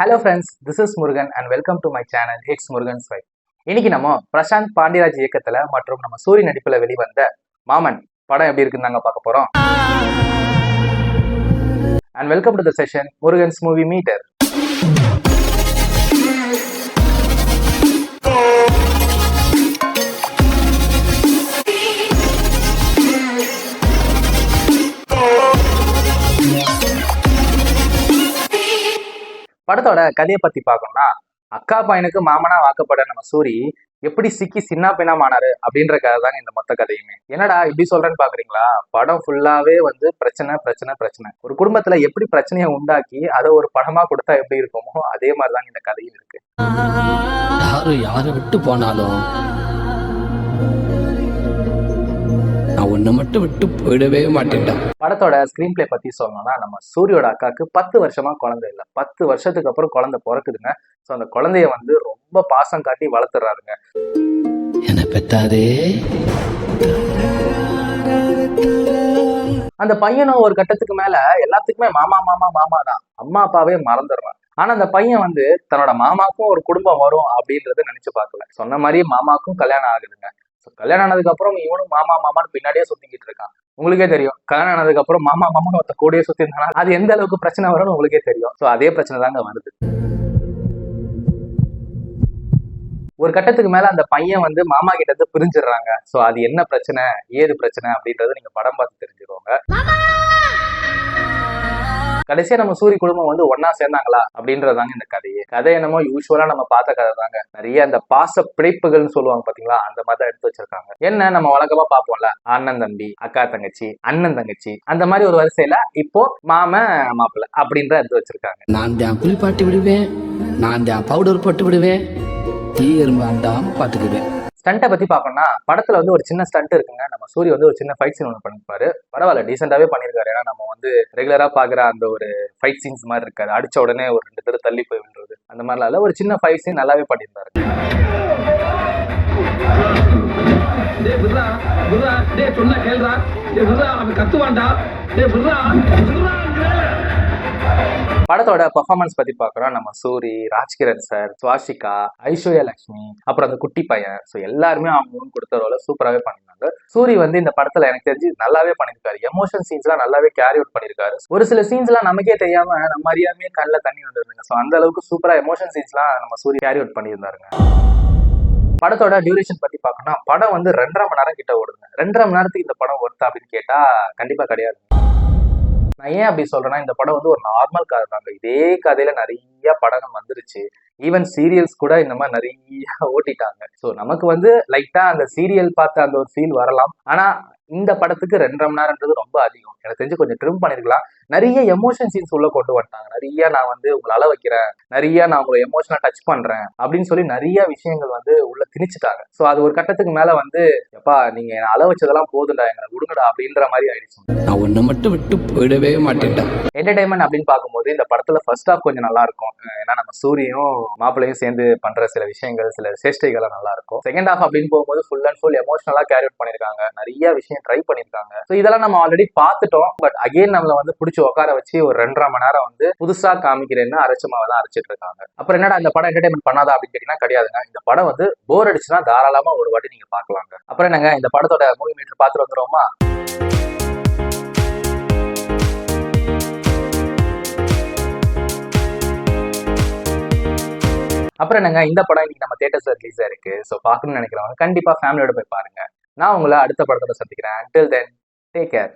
Hello friends this is Murugan and welcome to my channel X Murugan ஸ்வை இன்னைக்கு நம்ம பிரசாந்த் பாண்டியராஜ் இயக்கத்துல மற்றும் நம்ம சூரிய நடிப்புல வெளிவந்த மாமன் படம் எப்படி இருக்குன்னு நாங்க பார்க்க போறோம். And welcome to the session Murugan's movie meter படத்தோட கதையை பத்தி பார்க்கணும்னா அக்கா பையனுக்கு மாமனா வாக்கப்பட நம்ம சூரி எப்படி சிக்கி சின்ன பையனா மானாரு அப்படின்ற கதை தாங்க இந்த மொத்த கதையுமே. என்னடா இப்படி சொல்றேன்னு பாக்குறீங்களா? படம் ஃபுல்லாவே வந்து பிரச்சனை பிரச்சனை பிரச்சனை. ஒரு குடும்பத்துல எப்படி பிரச்சனையை உண்டாக்கி அதை ஒரு படமா கொடுத்தா எப்படி இருக்குமோ அதே மாதிரிதாங்க இந்த கதையும் இருக்கு. யாரு யாரை விட்டு போனாலும் உன்னை மட்டும் விட்டு போயிடவே மாட்டேன்டா படத்தோட ஸ்கிரீன் பிளே பத்தி சொல்லணும்னா நம்ம சூரியோட அக்காவுக்கு பத்து வருஷமா குழந்தை இல்லை. பத்து வருஷத்துக்கு அப்புறம் குழந்தை பிறக்குதுங்க. ஸோ அந்த குழந்தைய வந்து ரொம்ப பாசம் காட்டி வளர்த்துறாருங்க. என்னை பெத்தாதே. அந்த பையனும் ஒரு கட்டத்துக்கு மேல எல்லாத்துக்குமே மாமா மாமா மாமா தான். அம்மா அப்பாவே மறந்துடுறான் ஆனா அந்த பையன் வந்து தன்னோட மாமாக்கும் ஒரு குடும்பம் வரும் அப்படின்றத நினைச்சு பார்க்கல. சொன்ன மாதிரி மாமாக்கும் கல்யாணம் ஆகுதுங்க. கல்யாணம் ஆனதுக்கு அப்புறம் இவனும் மாமா மாமான்னு பின்னாடியே சுத்திக்கிட்டு இருக்கான். உங்களுக்கே தெரியும். கல்யாணம் ஆனதுக்கு அப்புறம் மாமா மாமான்னு ஒருத்த கூடயே சுத்தி இருந்தானா அது எந்த அளவுக்கு பிரச்சனை வரும்னு உங்களுக்கே தெரியும். ஸோ அதே பிரச்சனை தாங்க வருது. ஒரு கட்டத்துக்கு மேல அந்த பையன் வந்து மாமா கிட்ட இருந்து பிரிஞ்சிடுறாங்க. ஸோ அது என்ன பிரச்சனை ஏது பிரச்சனை அப்படின்றத நீங்க படம் பார்த்து தெரிஞ்சுக்கோங்க. கடைசியா நம்ம சூரிய குடும்பம் வந்து ஒன்னா சேர்ந்தாங்களா அப்படின்றதாங்க இந்த கதையே. கதை என்னமோ யூஸ்வலா நம்ம பார்த்த கதை தாங்க நிறைய அந்த பாச பிழைப்புகள்னு சொல்லுவாங்க பாத்தீங்களா? அந்த மாதிரி தான் எடுத்து வச்சிருக்காங்க. என்ன? நம்ம வழக்கமா பார்ப்போம்ல. அண்ணன் தம்பி அக்கா தங்கச்சி அண்ணன் தங்கச்சி. அந்த மாதிரி ஒரு வரிசையில இப்போ மாம மாப்பிள்ளை அப்படின்ற எடுத்து வச்சிருக்காங்க. நான் தான் குளிப்பாட்டி விடுவேன். நான் தான் பவுடர் போட்டு விடுவேன். தீ எறும்பு அண்டாம பாத்துக்குவேன் ஸ்டண்ட்டை பத்தி பார்க்கணும்னா படத்துல வந்து ஒரு சின்ன ஸ்டண்ட் இருக்குங்க. நம்ம சூரிய வந்து ஒரு சின்ன ஃபைட் சீன் ஒன்று பண்ணிருப்பாரு. பரவாயில்ல டீசெண்டாவே பண்ணியிருக்காரு ஏன்னா நம்ம வந்து ரெகுலரா பாக்குற அந்த ஒரு ஃபைட் சீன்ஸ் மாதிரி இருக்காது. அடிச்ச உடனே ஒரு ரெண்டு பேரும் தள்ளி போய் விழுறது. அந்த மாதிரிலாம் இல்ல. ஒரு சின்ன ஃபைட் சீன் நல்லாவே பண்ணியிருந்தாரு டேய் விட்றா விட்றா படத்தோட பெர்ஃபார்மன்ஸ் பத்தி பாக்குறோம் நம்ம சூரி ராஜ்கிரண் சார் சுவாசிகா ஐஸ்வர்யா லட்சுமி அப்புறம் அந்த குட்டி பையன். ஸோ எல்லாருமே அவங்க கொடுத்த ரோல சூப்பராகவே பண்ணிருந்தாங்க சூரி வந்து இந்த படத்துல எனக்கு தெரிஞ்சு நல்லாவே பண்ணியிருக்காரு. எமோஷன் சீன்ஸ்லாம் நல்லாவே கேரி அவுட் பண்ணியிருக்காரு. ஒரு சில சீன்ஸ்லாம் நமக்கே தெரியாம நம்ம அறியாமே கண்ணில் தண்ணி வந்துருந்தாங்க ஸோ அந்த அளவுக்கு சூப்பரா எமோஷன் சீன்ஸ்லாம் நம்ம சூரி கேரி அவுட் பண்ணியிருந்தாருங்க. படத்தோட டியூரேஷன் பத்தி பார்க்கணும்னா படம் வந்து ரெண்டரை மணி நேரம் கிட்ட ஓடுங்க ரெண்டரை மணி நேரத்துக்கு இந்த படம் ஒர்த்தா அப்படின்னு கேட்டா கண்டிப்பா கிடையாது நான் ஏன் அப்படி சொல்றேன்னா இந்த படம் வந்து ஒரு நார்மல் கதை தாங்க. இதே கதையில நிறைய படங்கள் வந்துருச்சு. ஈவன் சீரியல்ஸ் கூட இந்த மாதிரி நிறைய ஓட்டிட்டாங்க. ஸோ நமக்கு வந்து லைட்டா அந்த சீரியல் பார்த்த அந்த ஒரு ஃபீல் வரலாம். ஆனா இந்த படத்துக்கு ரெண்டரை மணி நேரம்ன்றது ரொம்ப அதிகம். எனக்கு தெரிஞ்சு கொஞ்சம் ட்ரிம் பண்ணிருக்கலாம். நிறைய எமோஷன் சீன்ஸ் உள்ள கொண்டு வந்துட்டாங்க. நிறைய நான் வந்து உங்களை அள வைக்கிறேன் நிறைய நான் உங்களை எமோஷனா டச் பண்றேன் அப்படின்னு சொல்லி நிறைய விஷயங்கள் வந்து உள்ள திணிச்சுட்டாங்க. ஸோ அது ஒரு கட்டத்துக்கு மேல வந்து எப்பா நீங்க என்னை அள வச்சதெல்லாம் போதுண்டா எங்களை விடுங்கடா அப்படின்ற மாதிரி ஆயிடுச்சு. நான் உன்னை மட்டும் விட்டு போயிடவே மாட்டேன்டா. என்டர்டைன்மெண்ட் அப்படின்னு பார்க்கும்போது இந்த படத்துல ஃபர்ஸ்ட் ஹாஃப் கொஞ்சம் நல்லா இருக்கும். ஏன்னா நம்ம சூரியனும் மாப்பிள்ளையும் சேர்ந்து பண்ற சில விஷயங்கள் சில சேஷ்டைகள்லாம் நல்லா இருக்கும். செகண்ட் ஹாஃப் அப்படின்னு போகும்போது ஃபுல் அண்ட் ஃபுல் எமோஷனலா கேரி அவுட் பண்ணிருக்காங்க நிறைய விஷயம் ட்ரை பண்ணிருக்காங்க ஸோ இதெல்லாம் நம்ம ஆல்ரெடி பார்த்துட்டோம். பட் அகைன் நம்மள வந்து பிடிச்சி உட்கார வச்சு ஒரு ரெண்டரை மணி நேரம் வந்து புதுசா காமிக்கிறேன்னு அரைச்ச மாவை தான் அரைச்சிட்டு இருக்காங்க. அப்புறம் என்னடா இந்த படம் என்டர்டைன்மெண்ட் பண்ணாதா அப்படின்னு கேட்டீங்கன்னா கிடையாதுங்க. இந்த படம் வந்து போர் அடிச்சுன்னா தாராளமா ஒரு வாட்டி நீங்க பாக்கலாங்க அப்புறம் என்னங்க இந்த படத்தோட மூவி மீட்டர் பாத்துட்டு வந்துருவோமா? அப்புறம் என்னங்க இந்த படம் இன்னைக்கு நம்ம தேட்டர்ஸ்ல ரிலீஸ் ஆயிருக்கு. ஸோ பார்க்கணும்னு நினைக்கிறவங்க கண்டிப்பா ஃபேமிலியோட போய் பாருங்க. நான் உங்களை அடுத்த படத்தோட சந்திக்கிறேன். டில் தென் டேக் கேர்